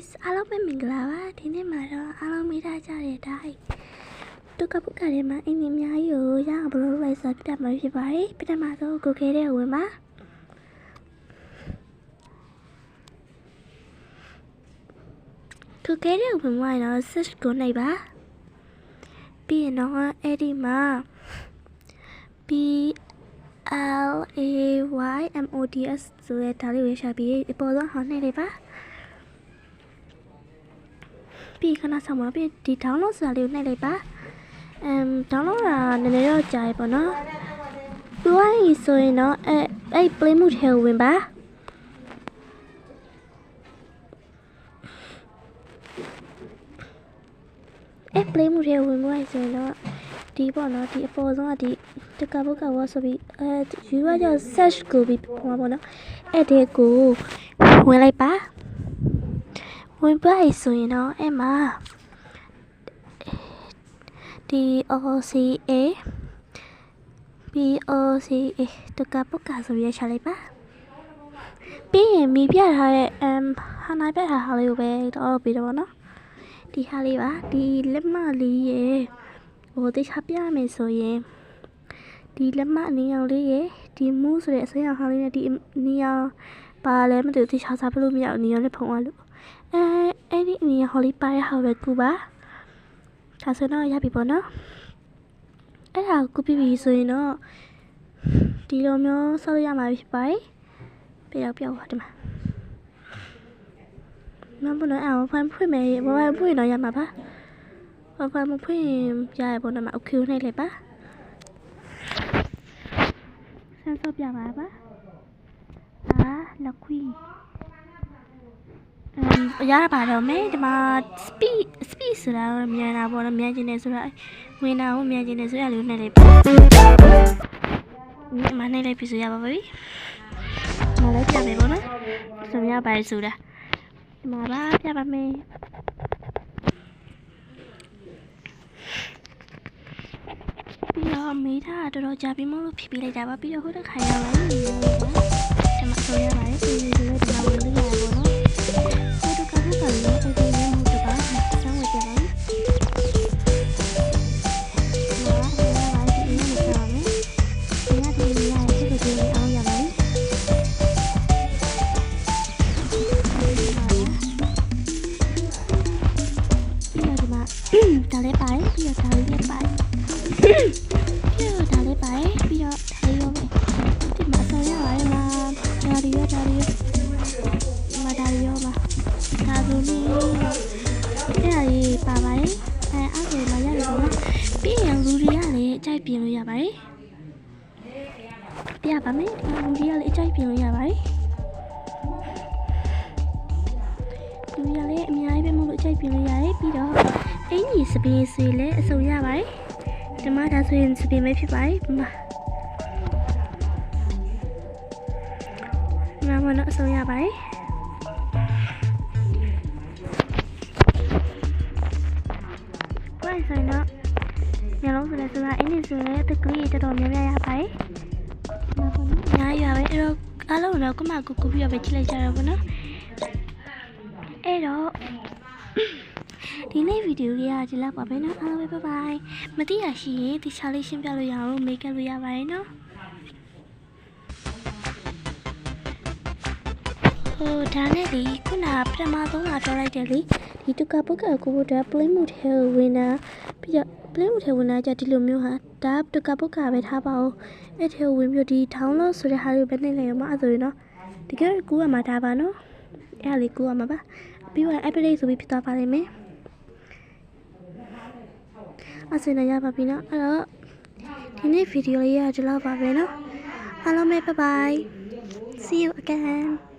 guys အားလုံးပဲမင်္ဂလာပါဒီနေ့မှာတော့အားလုံးမိသားကြတဲ့အတိုင်းတုကပုကထဲမှာအင်းကြီးအများကြီးကိုရအောင်ဘယ်လိုလုပ်လဲဆိုတော့ပြတ်မှာဖြစ်ပါတယ်ပြတ်မှာတော့ကိုခဲတဲ့ဝင်ပါကိုခဲတဲ့ဝင်သွားရင်တော့ search ကိုနှိပ်ပါပြီးရင်တော့အဲ့ဒီမှာ B L A Y M O D S ဆိုတဲ့ဒါလေးကိုရှာပြီးအပေါ်ဆုံးဟောင်းနှိပ်လိုက်ပါ ပြီးခဏဆောင်ပါပြီးဒီ download ဆိုတာလေးကိုနှိပ်လိုက်ပါအမ် download တာနည်းနည်းတော့ကြာရပေါ့နော်ပြီးသွားရင်ဆိုရင်တော့အဲအဲ့ play mode ထဲကိုဝင်ပါအဲ play mode ထဲကိုဝင်သွားရင်ဆိုရင်တော့ဒီပေါ့နော်ဒီအပေါ်ဆုံးကဒီတကပုတ်ကဝါဆိုပြီးအဲယူရကြောင့် search ကိုပြီးပေါ်မှာပေါ့နော်အဲ့ဒီကို ဝင်လိုက်ပါဝင်ပါ့ဆိုရင်တော့အဲ့မှာ DOCA BOCA တကပုတ်ကဆိုရချလိုက်ပါပြီးရင်မိပြထားတဲ့အမ်ဟာနာပြထားဟာလေးကိုပဲတော့ပြီးတော့ဗောနော်ဒီဟာလေးပါဒီလက်မလေးရေဟိုတိတ်ချပြရမယ်ဆိုရင်ဒီလက်မအနေအောင်လေးရေဒီမူးဆိုတဲ့အစိမ်းအောင်ဟာလေးနဲ့ဒီနေအောင်ပါလဲမသိဘူးတိတ်ချစားပြလို့မရဘူးနေအောင်လေးဖုံသွားလို့ အဲအဲ့ဒီအနီဟော်လီပါတဲ့ဟာပဲကူပါဒါဆိုတော့ရပြီပေါ့နော်အဲ့ဒါကိုကူပြီးပြီဆိုရင်တော့ဒီလိုမျိုးဆောက်လို့ရမှာဖြစ်ပါတယ်ပြောက်ပြောက်ပါဒီမှာမဘလို့အောင်ဖန်ဖွင့်မယ်ဘဝဖွင့်တော့ရမှာပါဘဝမဖွင့်ရရပေါ့နော်မအကူနဲ့လေပါဆန်းစောပြပါပါအာလခွီး အရပါတော့မယ်ဒီမှာ speed speed ဆိုတာတော့မြန်တာပေါ့နော်မြန်ကျင်တယ်ဆိုတော့ဝင်တာကိုမြန်ကျင်တယ်ဆိုရလို့နဲ့လေးမနဲ့လေးပြဆိုရပါပြီမလေးပြမယ်ပေါ့နော်ဆိုရပါတယ်ဆိုတာဒီမှာပါပြပါမယ်ပြီးတော့မိသားတော်တော်ကြာပြီးမလို့ဖြည့်ပြလိုက်တာပါပြီးတော့ခုတစ်ခါရောက်လာရင်ဒီမှာဆိုရပါတယ်ဒီလိုဒီလိုဒီမှာဝင်လို့ရပါတော့ ယ်မှာဒါ လေးရောဒါလေးရောဒီမှာဒါလေးရောပါဒါဆိုလို့အဲ့ဒါကြီးပါပါတယ်အဲအဲ့ဒါမှရတယ်ပေါ့နော်ပြီးရင်လူတွေကလည်းအကြိုက်ပြင်လို့ရပါတယ်ပြပါမယ်ဒီမှာလူတွေကလည်းအကြိုက်ပြင်လို့ရပါတယ်လူတွေကလည်းအများကြီးပဲမလို့အကြိုက်ပြင်လို့ရတယ်ပြီးတော့အင်ကြီးစပင်းဆွေလည်းအစုံရပါတယ်ဒီမှာဒါဆိုရင်စပင်းပဲဖြစ်ပါတယ်ဒီမှာဒီမှာမနော်အစုံရပါတယ် တယ်ဆိုရင်တော့ညလုံးဆိုလဲဆိုတာအင်းနေဆိုလဲတကူကြီးတော်တော်များများရပါတယ်။ညာရပါပဲအဲ့တော့အားလုံးတော့ကမကူကူပြီးတော့ပဲချစ်လိုက်ကြတာပေါ့နော်။အဲ့တော့ဒီနေ့ဗီဒီယိုလေးကဒီလောက်ပါပဲနော်အားလုံးပဲ bye bye မသိရရှိရင်ဒီချာလေးရှင်းပြလို့ရအောင်လို့ make up လုပ်ရပါတယ်နော်ဟိုဒါနဲ့လေခုနကပထမဆုံးကတော်လိုက်တယ်လေ ဒီတူကာပုတ်ကကိုကိုတာ Plymouth Hell winner ပြီးတော့ Plymouth Hell winner ကြဒီလိုမျိုးဟာဒါတူကာပုတ်ကပဲထားပါဦးအဲ့ထဲဝင်ပြီးဒီ down လို့ဆိုတဲ့ဟာတွေပဲနေလိုက်ရမှာအဲ့ဆိုရင်တော့တကယ်ကူရမှာဒါပါနော်အဲ့လေကူရမှာပါပြီးတော့ update ဆိုပြီးဖြစ်သွားပါလိမ့်မယ်အဆင်ရရပါပြီနော်အဲ့တော့ဒီနေ့ဗီဒီယိုလေးကဒီလောက်ပါပဲနော်အားလုံးပဲ bye bye see you again